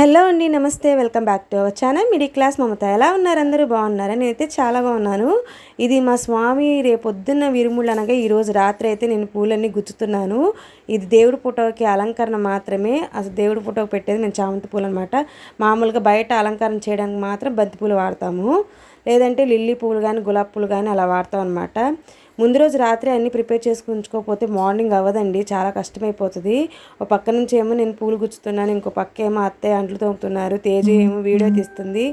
Hello అండి నమస్తే. Welcome back to our channel middle class Mamata. ఎలా ఉన్నారు అందరూ? బాగున్నారా? నేనైతే చాలా బాగున్నాను. ఇది మా స్వామి రేపొద్దున్న విరుముళ్ళు అనగా ఈరోజు రాత్రి అయితే నేను పూలన్నీ గుచ్చుతున్నాను. ఇది దేవుడి ఫోటోకి అలంకరణ మాత్రమే. అసలు దేవుడి ఫోటోకి పెట్టేది మేము చామంతి పూలు అనమాట మామూలుగా బయట అలంకరణ చేయడానికి మాత్రం బంతి పూలు వాడతాము. లేదంటే లిల్లీ పూలు కానీ గులాబీ పూలు కానీ అలా వాడతాం అనమాట ముందు రోజు రాత్రి అన్నీ ప్రిపేర్ చేసుకుని ఉంచుకోకపోతే మార్నింగ్ అవ్వదండి. చాలా కష్టమైపోతుంది. ఒక పక్క నుంచి ఏమో నేను పూలు గుచ్చుతున్నాను ఇంకో పక్క ఏమో అత్తయ్య అంట్లు తోముతున్నారు. తేజు ఏమో వీడియో తీస్తుంది.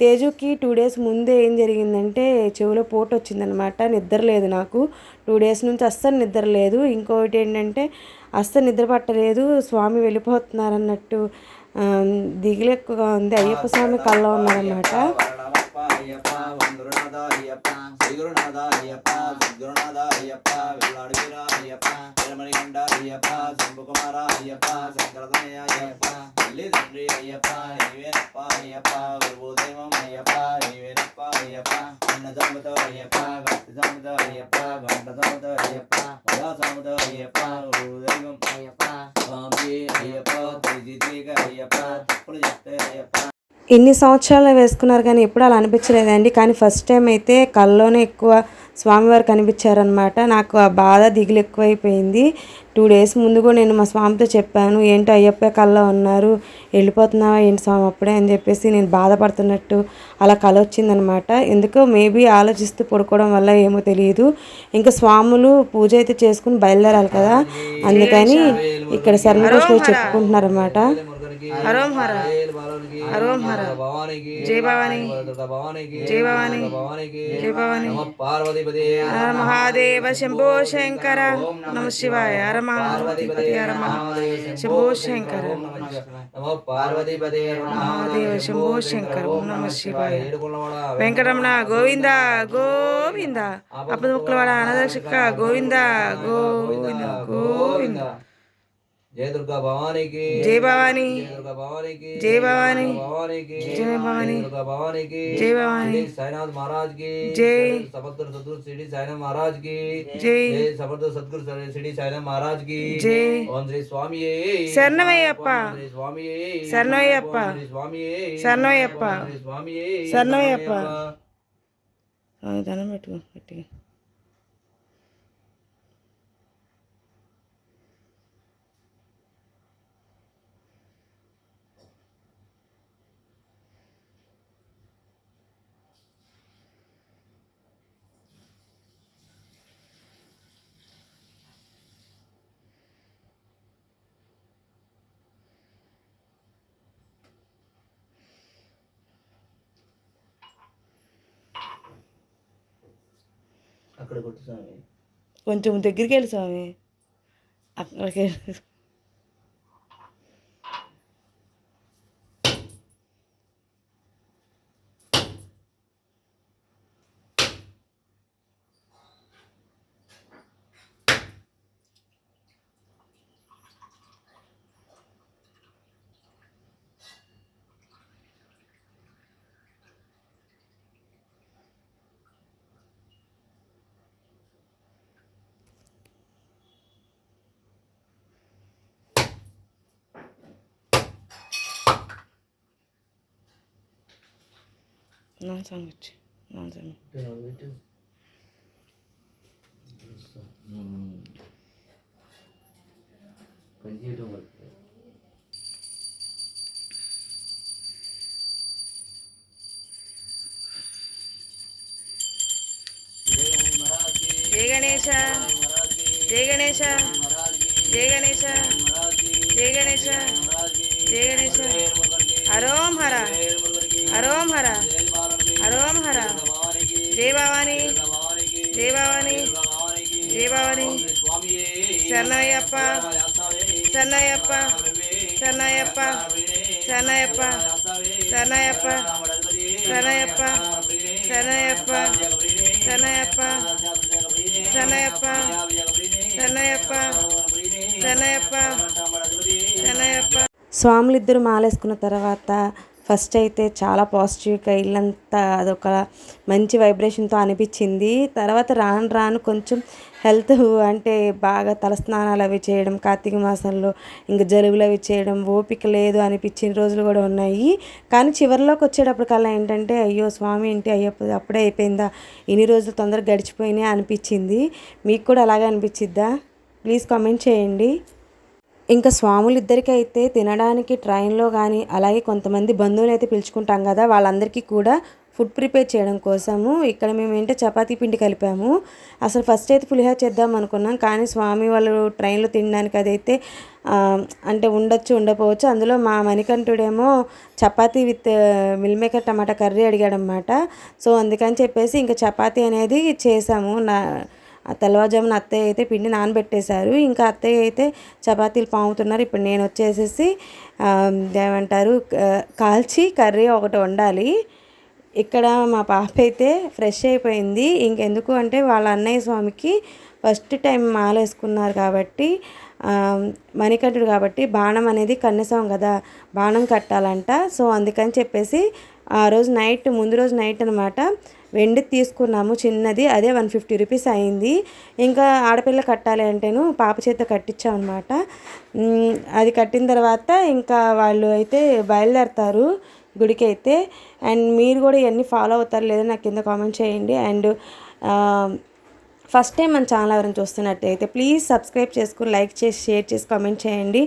తేజుకి టూ డేస్ ముందే ఏం జరిగిందంటే చెవిలో పోటు వచ్చిందనమాట నిద్ర లేదు నాకు టూ డేస్ నుంచి అస్సలు నిద్ర లేదు ఇంకొకటి ఏంటంటే అస్సలు నిద్ర పట్టలేదు స్వామి వెళ్ళిపోతున్నారు అన్నట్టు ఆ, దిగులు ఎక్కువగా ఉంది అయ్యప్ప స్వామి కళ్ళలో ఉన్నారన్నమాట వరణమప్ప అయ్యప్ప ఎన్ని సంవత్సరాలు వేసుకున్నారు కానీ ఎప్పుడు అలా అనిపించలేదండి. కానీ ఫస్ట్ టైం అయితే కళ్ళలోనే ఎక్కువ స్వామివారు కనిపించారనమాట నాకు ఆ బాధ దిగులు ఎక్కువైపోయింది. టూ డేస్ ముందు కూడా నేను మా స్వామితో చెప్పాను ఏంటో అయ్యప్ప కల్లో ఉన్నారు వెళ్ళిపోతున్నావా ఏంటి స్వామి అప్పుడే అని చెప్పేసి నేను బాధపడుతున్నట్టు అలా కల వచ్చిందనమాట ఎందుకో మేబీ ఆలోచిస్తూ పడుకోవడం వల్ల ఏమో తెలియదు ఇంకా స్వాములు పూజ అయితే చేసుకుని బయలుదేరాలి కదా అందుకని ఇక్కడ శరణకోశలో చెప్పుకుంటున్నారన్నమాట హరోం హర. హరోం హర. భవానికి జై భవాని. భవానికి జై భవాని. భవానికి జై భవాని. హర మహాదేవ శంభో శంకర. నమ శివాయ. హర హర శంభో శంకర. మహాదేవ శంభో శంకర. ఓం నమ శివాయ. వెంకటరమణ గోవింద గోవింద. అప్పద ముక్కలవాడ అనదర్శక గోవింద గోవింద. గోవింద. జయ దుర్గా భవానికి. జయ భవాని. దుర్గా భవానికి. జయ భవాని. భవానికి. జయ భవాని. దుర్గా భవానికి. జయ భవాని. సాయినాథ్ మహారాజ్కి జై సమర్థ సద్గురు శ్రీ సాయినాథ్ మహారాజ్కి జై జయ సద్గురు శ్రీ సాయినాథ్ మహారాజ్కి జై. ఓం శ్రీ స్వామి శరణమయ్యప్ప. స్వామి శరణమయ్యప్ప. స్వామి శరణమయ్యప్ప. స్వామి శరణమయ్యప్ప. దండం పెట్టుకో గట్టిగా. స్వామి. కొంచెం దగ్గరికి వెళ్ళి స్వామి. అక్కడికి 난 상했지. 난 재미. 그럼 왜 있어. 음. 건지도 못해. జయ గణేష జయ గణేష శరణయ్యప్ప శరణయ్యప్ప శరణయ్యప్ప శరణయ్యప్ప శరణయ్యప్ప శరణయ్యప్ప శరణయ్యప్ప శరణయ్యప్ప స్వాములు ఇద్దరు మాలేసుకున్న తర్వాత ఫస్ట్ అయితే చాలా పాజిటివ్గా ఇల్లంతా అదొక మంచి వైబ్రేషన్తో అనిపించింది. తర్వాత రాను రాను కొంచెం హెల్త్ అంటే బాగా తలస్నానాలు అవి చేయడం కార్తీక మాసంలో ఇంకా జలుబులు అవి చేయడం ఓపిక లేదు అనిపించిన రోజులు కూడా ఉన్నాయి. కానీ చివరిలోకి వచ్చేటప్పటికల్లా ఏంటంటే అయ్యో స్వామి ఏంటి అయ్యో అప్పుడే అయిపోయిందా ఇన్ని రోజులు తొందరగా గడిచిపోయినాయి అనిపించింది. మీకు కూడా అలాగే అనిపించిద్దా? ప్లీజ్ కామెంట్ చేయండి. ఇంకా స్వాములు ఇద్దరికైతే తినడానికి ట్రైన్లో కానీ అలాగే కొంతమంది బంధువులు అయితే పిలుచుకుంటాం కదా వాళ్ళందరికీ కూడా ఫుడ్ ప్రిపేర్ చేయడం కోసము ఇక్కడ మేము ఏంటో చపాతీ పిండి కలిపాము. అసలు ఫస్ట్ అయితే పులిహోర చేద్దాం అనుకున్నాం కానీ స్వామి వాళ్ళు ట్రైన్లో తినడానికి అదైతే అంటే ఉండొచ్చు ఉండకపోవచ్చు. అందులో మా మణికంఠుడేమో chapati with meal maker tomato curry అడిగాడనమాట సో అందుకని చెప్పేసి ఇంకా చపాతీ అనేది చేసాము. నా తెల్లవారుజామున అత్తయ్య అయితే పిండి నానబెట్టేశారు. ఇంకా అత్తయ్య అయితే చపాతీలు పాముతున్నారు. ఇప్పుడు నేను వచ్చేసేసి ఏమంటారు కాల్చి కర్రీ ఒకటి వండాలి. ఇక్కడ మా పాప అయితే ఫ్రెష్ అయిపోయింది. ఇంకెందుకు అంటే వాళ్ళ అన్నయ్య స్వామికి ఫస్ట్ టైం మాలేసుకున్నారు కాబట్టి మణికంఠుడు కాబట్టి బాణం అనేది కన్యసం కదా బాణం కట్టాలంట. సో అందుకని చెప్పేసి ఆ రోజు నైట్ ముందు రోజు నైట్ అనమాట వెండి తీసుకున్నాము చిన్నది అదే వన్ ఫిఫ్టీ రూపీస్ అయింది. ఇంకా ఆడపిల్ల కట్టాలి అంటేను పాప చేత కట్టించాం అనమాట అది కట్టిన తర్వాత ఇంకా వాళ్ళు అయితే బయలుదేరతారు గుడికి అయితే అండ్ మీరు కూడా ఇవన్నీ ఫాలో అవుతారు లేదో నాకు కింద కామెంట్ చేయండి. అండ్ ఫస్ట్ టైం మన ఛానల్ ఎవరైనా చూస్తున్నట్టయితే ప్లీజ్ సబ్స్క్రైబ్ చేసుకుని లైక్ చేసి షేర్ చేసి కామెంట్ చేయండి.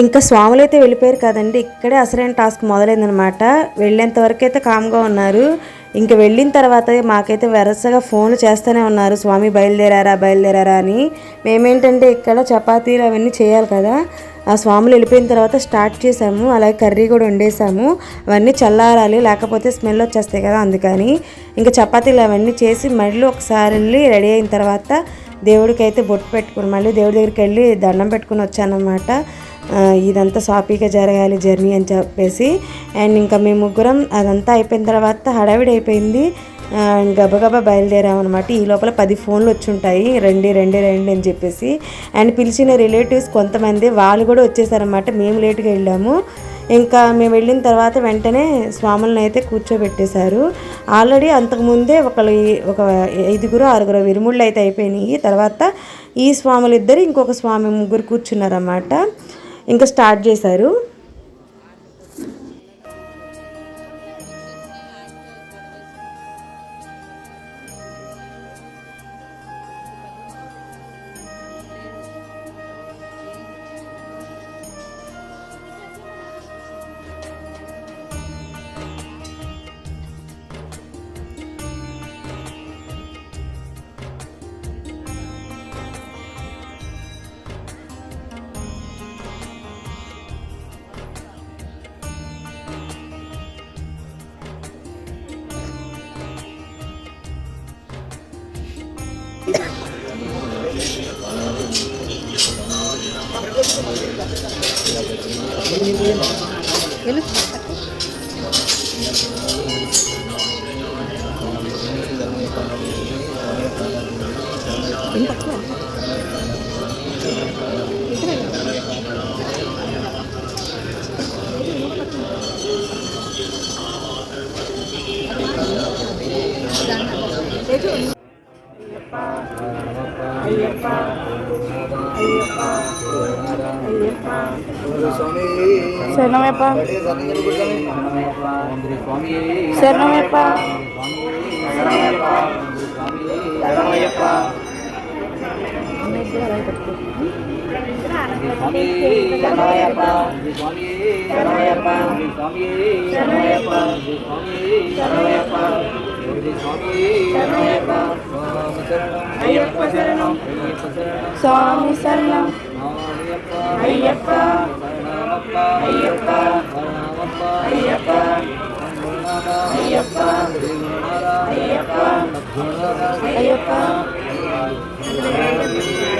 ఇంకా స్వాములు అయితే వెళ్ళిపోయారు కదండి. ఇక్కడే అసలైన టాస్క్ మొదలైందనమాట వెళ్ళేంత వరకు అయితే కామ్గా ఉన్నారు. ఇంకా వెళ్ళిన తర్వాత మాకైతే వరుసగా ఫోన్లు చేస్తూనే ఉన్నారు. స్వామి బయలుదేరారా బయలుదేరారా అని. మేమేంటంటే ఇక్కడ చపాతీలు అవన్నీ చేయాలి కదా. ఆ స్వాములు వెళ్ళిపోయిన తర్వాత స్టార్ట్ చేసాము. అలాగే కర్రీ కూడా వండేసాము. అవన్నీ చల్లారాలి లేకపోతే స్మెల్ వచ్చేస్తాయి కదా అందుకని. ఇంకా చపాతీలు అవన్నీ చేసి మళ్ళీ ఒకసారి వెళ్ళి రెడీ అయిన తర్వాత దేవుడికి అయితే బొట్టు పెట్టుకుని మళ్ళీ దేవుడి దగ్గరికి వెళ్ళి దండం పెట్టుకుని వచ్చానమాట ఇదంతా సాఫీగా జరగాలి జర్నీ అని చెప్పేసి. అండ్ ఇంకా మేము ముగ్గురం అదంతా అయిపోయిన తర్వాత హడావిడి అయిపోయింది. గబగబా బయలుదేరామన్నమాట ఈ లోపల పది ఫోన్లు వచ్చి ఉంటాయి. రండి రండి రండి అని చెప్పేసి. అండ్ పిలిచిన రిలేటివ్స్ కొంతమంది వాళ్ళు కూడా వచ్చేసారన్నమాట. మేము లేట్గా వెళ్ళాము. ఇంకా మేము వెళ్ళిన తర్వాత వెంటనే స్వాములను అయితే కూర్చోబెట్టేశారు. ఆల్రెడీ అంతకుముందే ఒకళ్ళు ఒక ఐదుగురు ఆరుగురు విరుముళ్ళు అయితే అయిపోయినాయి. తర్వాత ఈ స్వాములు ఇద్దరు ఇంకొక స్వామి ముగ్గురు కూర్చున్నారన్నమాట. ఇంకా స్టార్ట్ చేశారు. Hello. శరణమయ్యప్ప. శరణమయ్యప్ప. అయ్యప్ప శరణం. స్వామి శరణం అయ్యప్ప. అయ్యప్ప అయ్యప్ప అయ్యప్ప అయ్యప్ప అయ్యప్ప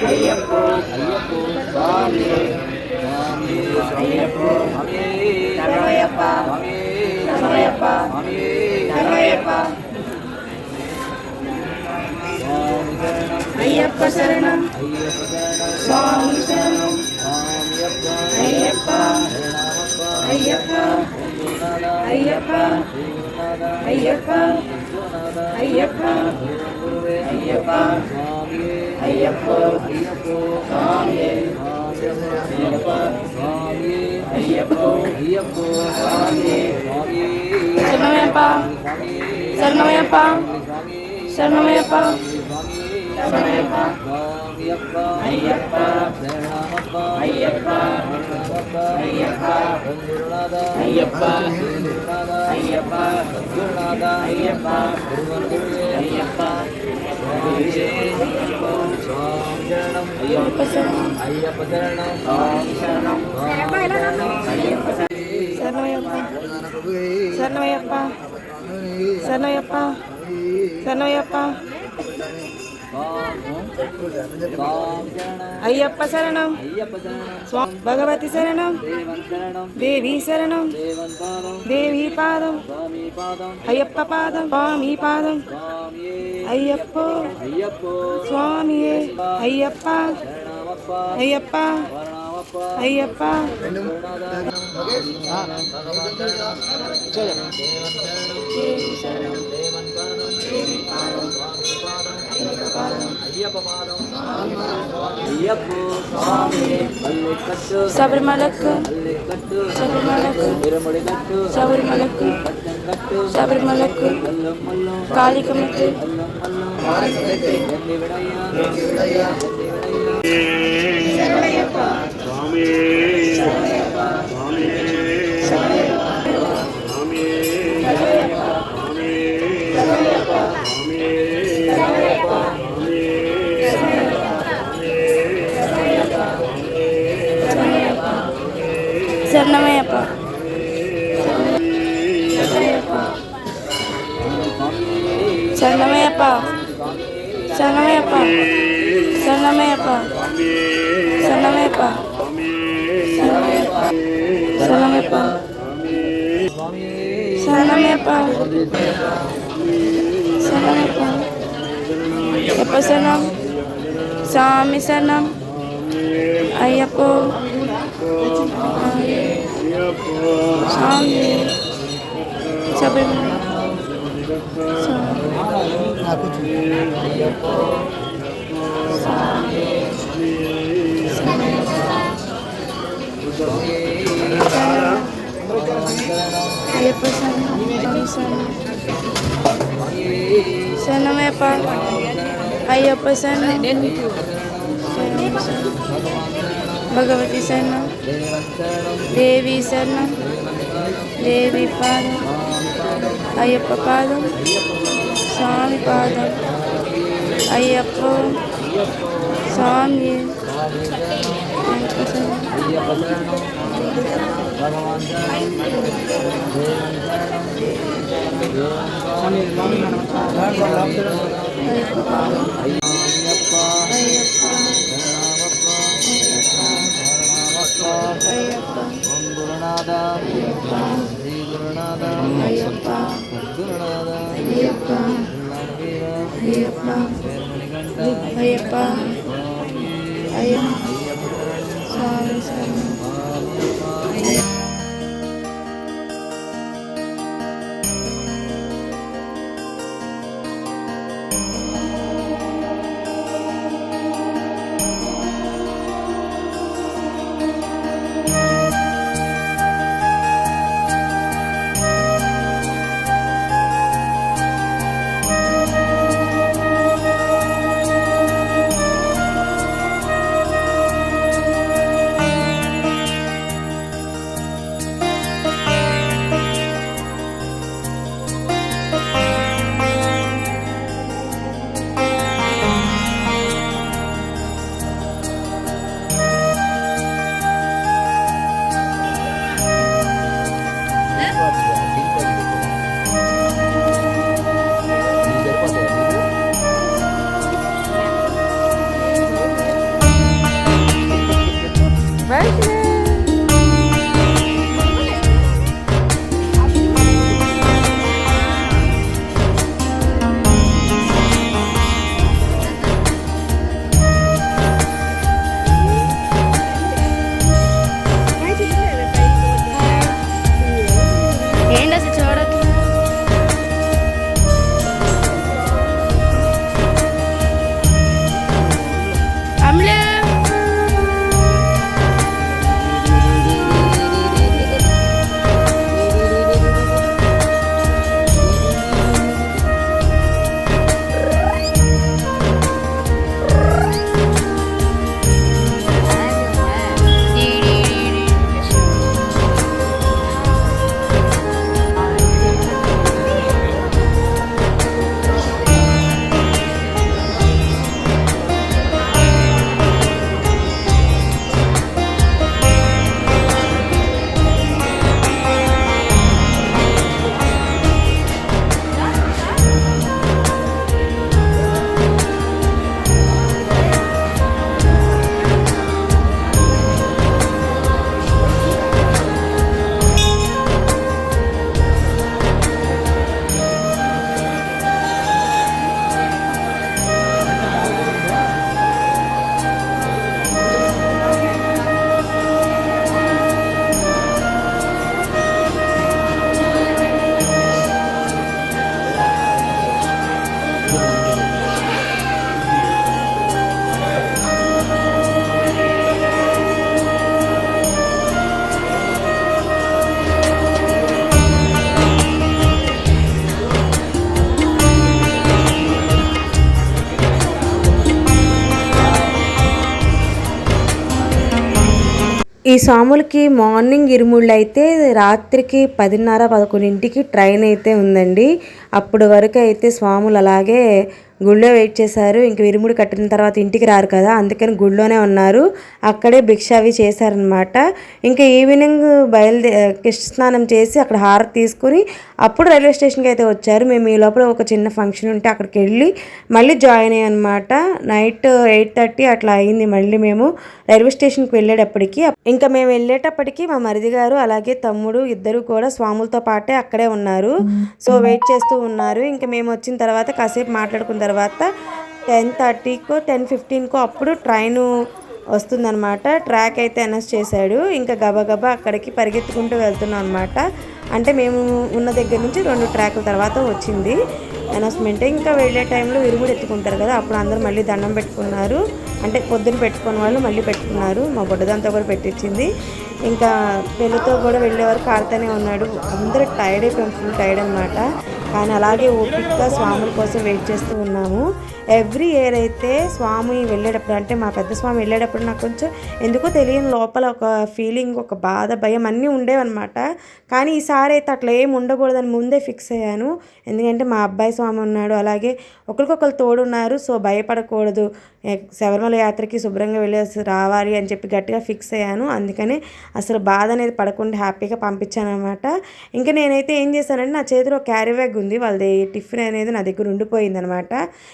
అయ్యప్ప స్వామి స్వామి అయ్యప్ప శరణయ్యప్ప శరణయ్యప్ప శరణయ్యప్ప అయ్యప్ప శరణం స్వామి శరణం అయ్యప్ప అయ్యప్ప అయ్యప్ప అయ్యప్ప అయ్యప్ప అయ్యప్ప అయ్యప్ప స్వామి అయ్యప్ప స్వామి అయ్యప్ప అయ్యప్ప స్వామి స్వామి శరణమయ్యప్ప శరణమయ్యప్ప శరణమయ్యప్ప శరణయ్యప్ప అయ్యప్ప శరణమప్ప అయ్యప్ప శరణమప్ప అయ్యప్ప గురునాథ అయ్యప్ప గురునాథ అయ్యప్ప గురునాథ అయ్యప్ప గురువన్ గురువే అయ్యప్ప స్వామి శరణం అయ్యప్ప శరణం అయ్యప్ప శరణం స్వామి శరణం స్వామి శరణం అయ్యప్ప శరణమయ్యప్ప శరణమయ్యప్ప శరణమయ్యప్ప శరణమయ్యప్ప అయ్యప్ప శరణం అయ్యప్ప శరణం స్వా- అయ్యప్ప శరణం. భగవతి శరణం. దేవి శరణం. దేవి పాదం. అయ్యప్ప పాదం. స్వామి పాదం. స్వామి అయ్యప్ప. అయ్యప్ప స్వామి అయ్యప్ప. అయ్యప్ప. అయ్యప్ప. దేవి శరణం. சபரிமலைக்கு. சபரிமலைக்கு. சபரிமலைக்கு. சபரிமலைக்கு. காளிகமத்து சுவாமியே శరణమయ్యప్ప శరణమయ్యప్ప శరణమయ్యప్ప శరణమయ్యప్ప శరణమయ్యప్ప శరణమయ్యప్ప శరణం స్వామి శరణం అయ్యప్ప స్వామి శబరిమల అయ్యప్ప శరణం శరణం శరణమయ్యప్ప అయ్యప్ప శరణం శరణం, శరణం. భగవతి శరణం దేవి శరణం దేవి పాదం అయ్యప్ప పాదం స్వామి పాదం అయ్యప్ప స్వామి అయ్యప్ప శరణం. అయ్యప్ప పాదం అయ్యప్ప అయ్యప్ప గురునాథ శ్రీ గురునాథ అయ్యప్ప గురునాథ అయ్యప్ప అయ్యప్ప ఈ స్వాములకి మార్నింగ్ ఇరుముళ్ళు అయితే రాత్రికి పదిన్నర పదకొండింటికి ట్రైన్ అయితే ఉందండి. అప్పుడు వరకు అయితే స్వాములు అలాగే గుళ్ళో వెయిట్ చేశారు. ఇంక ఇరుముడి కట్టిన తర్వాత ఇంటికి రారు కదా అందుకని గుళ్ళోనే ఉన్నారు. అక్కడే భిక్ష అవి చేశారనమాట. ఇంకా ఈవినింగ్ బయలుదే కృష్ణ స్నానం చేసి అక్కడ హారతి తీసుకుని అప్పుడు రైల్వే స్టేషన్కి అయితే వచ్చారు. మేము ఈ లోపల ఒక చిన్న ఫంక్షన్ ఉంటే అక్కడికి వెళ్ళి మళ్ళీ జాయిన్ అయ్యానమాట నైట్ ఎయిట్ థర్టీ అట్లా అయింది మళ్ళీ మేము రైల్వే స్టేషన్కి వెళ్ళేటప్పటికి. ఇంకా మేము వెళ్ళేటప్పటికి మా మరిది గారు అలాగే తమ్ముడు ఇద్దరు కూడా స్వాములతో పాటే అక్కడే ఉన్నారు. సో వెయిట్ చేస్తూ ఉన్నారు. ఇంకా మేము వచ్చిన తర్వాత కాసేపు మాట్లాడుకున్న తర్వాత టెన్ థర్టీకో టెన్ ఫిఫ్టీన్కో అప్పుడు ట్రైను వస్తుందన్నమాట. ట్రాక్ అయితే అనౌన్స్ చేశాడు. ఇంకా గబగబా అక్కడికి పరిగెత్తుకుంటూ వెళ్తున్నాం అనమాట అంటే మేము ఉన్న దగ్గర నుంచి రెండు ట్రాకుల తర్వాత వచ్చింది అనౌన్స్మెంట్. ఇంకా వెళ్ళే టైంలో విరుగుడు ఎత్తుకుంటారు కదా అప్పుడు అందరూ మళ్ళీ దండం పెట్టుకున్నారు. అంటే పొద్దున పెట్టుకున్న వాళ్ళు మళ్ళీ పెట్టుకున్నారు. మా బుడ్డదంతా కూడా పెట్టించింది. ఇంకా పెళ్ళితో కూడా వెళ్ళే వరకు ఆడుతూనే ఉన్నాడు. అందరూ టైర్డ్ అయిపోయాం. ఫుల్ టైర్డ్ అనమాట కానీ అలాగే ఓపికగా స్వాముల కోసం వెయిట్ చేస్తూ ఉన్నాము. ఎవ్రీ ఇయర్ అయితే స్వామి వెళ్ళేటప్పుడు అంటే మా పెద్ద స్వామి వెళ్ళేటప్పుడు నాకు కొంచెం ఎందుకో తెలియని లోపల ఒక ఫీలింగ్ ఒక బాధ భయం అన్నీ ఉండేవన్నమాట. కానీ ఈసారి అయితే అట్లా ఏం ఉండకూడదని ముందే ఫిక్స్ అయ్యాను. ఎందుకంటే మా అబ్బాయి స్వామి ఉన్నాడు అలాగే ఒకరికొకరు తోడున్నారు సో భయపడకూడదు. శబరిమల యాత్రకి శుభ్రంగా వెళ్ళేసి రావాలి అని చెప్పి గట్టిగా ఫిక్స్ అయ్యాను. అందుకని అసలు బాధ అనేది పడకుండా హ్యాపీగా పంపించాను అనమాట ఇంకా నేనైతే ఏం చేశానంటే నా చేతిలో క్యారీ బ్యాగ్ ఉంది వాళ్ళది టిఫిన్ అనేది నా దగ్గర ఉండిపోయింది అనమాట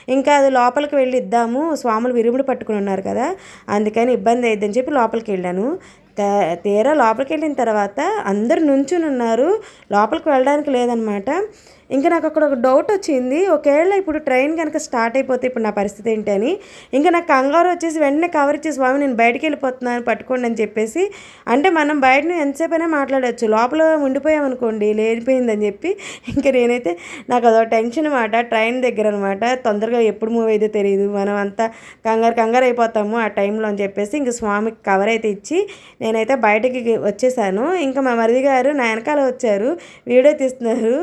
ఇంకా కాదు లోపలికి వెళ్ళి ఇద్దాము స్వాములు విరుముడు పట్టుకుని ఉన్నారు కదా అందుకని ఇబ్బంది అయిద్దని చెప్పి లోపలికి వెళ్ళాను. తే- తీరా లోపలికి వెళ్ళిన తర్వాత అందరు నుంచుని ఉన్నారు లోపలికి వెళ్ళడానికి లేదనమాట. ఇంకా నాకు అక్కడ ఒక డౌట్ వచ్చింది. ఒకవేళ ఇప్పుడు ట్రైన్ కనుక స్టార్ట్ అయిపోతే ఇప్పుడు నా పరిస్థితి ఏంటి అని. ఇంకా నాకు కంగారు వచ్చేసి వెంటనే కవర్ ఇచ్చేసి స్వామి నేను బయటికి వెళ్ళిపోతున్నాను పట్టుకోండి అని చెప్పేసి అంటే మనం బయట నుంచి ఎంతసేపు అయినా మాట్లాడచ్చు. లోపల ఉండిపోయామనుకోండి లేనిపోయిందని చెప్పి. ఇంకా నేనైతే నాకు అదో టెన్షన్ అనమాట ట్రైన్ దగ్గర అనమాట తొందరగా ఎప్పుడు మూవ్ అయితే తెలియదు మనం అంతా కంగారు కంగారు అయిపోతాము ఆ టైంలో అని చెప్పేసి ఇంక స్వామికి కవర్ అయితే ఇచ్చి నేనైతే బయటకి వచ్చేసాను. ఇంకా మా మరిది గారు నా వెనకాల వచ్చారు. వీడియో తీస్తున్నారు.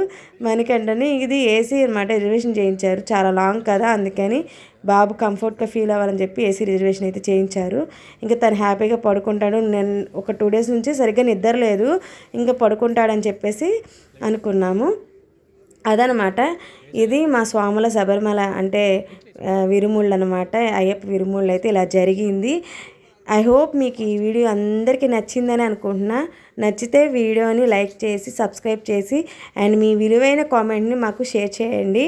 మనకి మణికంఠని ఇది ఏసీ అనమాట రిజర్వేషన్ చేయించారు. చాలా లాంగ్ కదా అందుకని బాబు కంఫర్ట్గా ఫీల్ అవ్వాలని చెప్పి ఏసీ రిజర్వేషన్ అయితే చేయించారు. ఇంకా తను హ్యాపీగా పడుకుంటాడు. నేను ఒక టూ డేస్ నుంచి సరిగ్గా నిద్ర లేదు. ఇంకా పడుకుంటాడని చెప్పేసి అనుకున్నాము. అదనమాట ఇది మా స్వాముల శబరిమల అంటే విరుముళ్ళు అనమాట అయ్యప్ప విరుముళ్ళు అయితే ఇలా జరిగింది. ఐ హోప్ మీకు ఈ వీడియో అందరికీ నచ్చిందని అనుకుంటున్నా. నచ్చితే వీడియోని లైక్ చేసి సబ్స్క్రైబ్ చేసి అండ్ మీ విలువైన కామెంట్ని మాకు షేర్ చేయండి.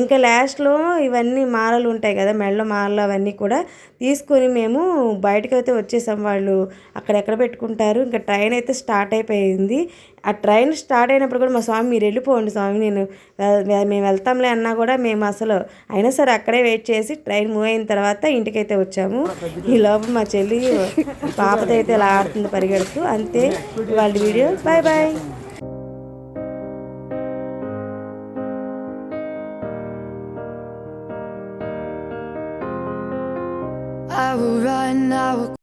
ఇంకా లాస్ట్లో ఇవన్నీ మాలలు ఉంటాయి కదా మెడలో మాలలు అవన్నీ కూడా తీసుకొని మేము బయటకు అయితే వచ్చేసాం వాళ్ళు. అక్కడెక్కడ పెట్టుకుంటారు? ఇంకా ట్రైన్ అయితే స్టార్ట్ అయిపోయింది. ఆ ట్రైన్ స్టార్ట్ అయినప్పుడు కూడా మా స్వామి మీరు వెళ్ళిపోండి స్వామి నేను మేము వెళ్తాంలే అన్నా కూడా మేము అసలు అయినా సరే అక్కడే వెయిట్ చేసి ట్రైన్ మూవ్ అయిన తర్వాత ఇంటికైతే వచ్చాము. ఈ లోపల మా చెల్లి పాపతో అయితే ఇలా ఆడుతుంది పరిగెడుతూ. అంతే వాళ్ళ video. Bye bye I will run, I will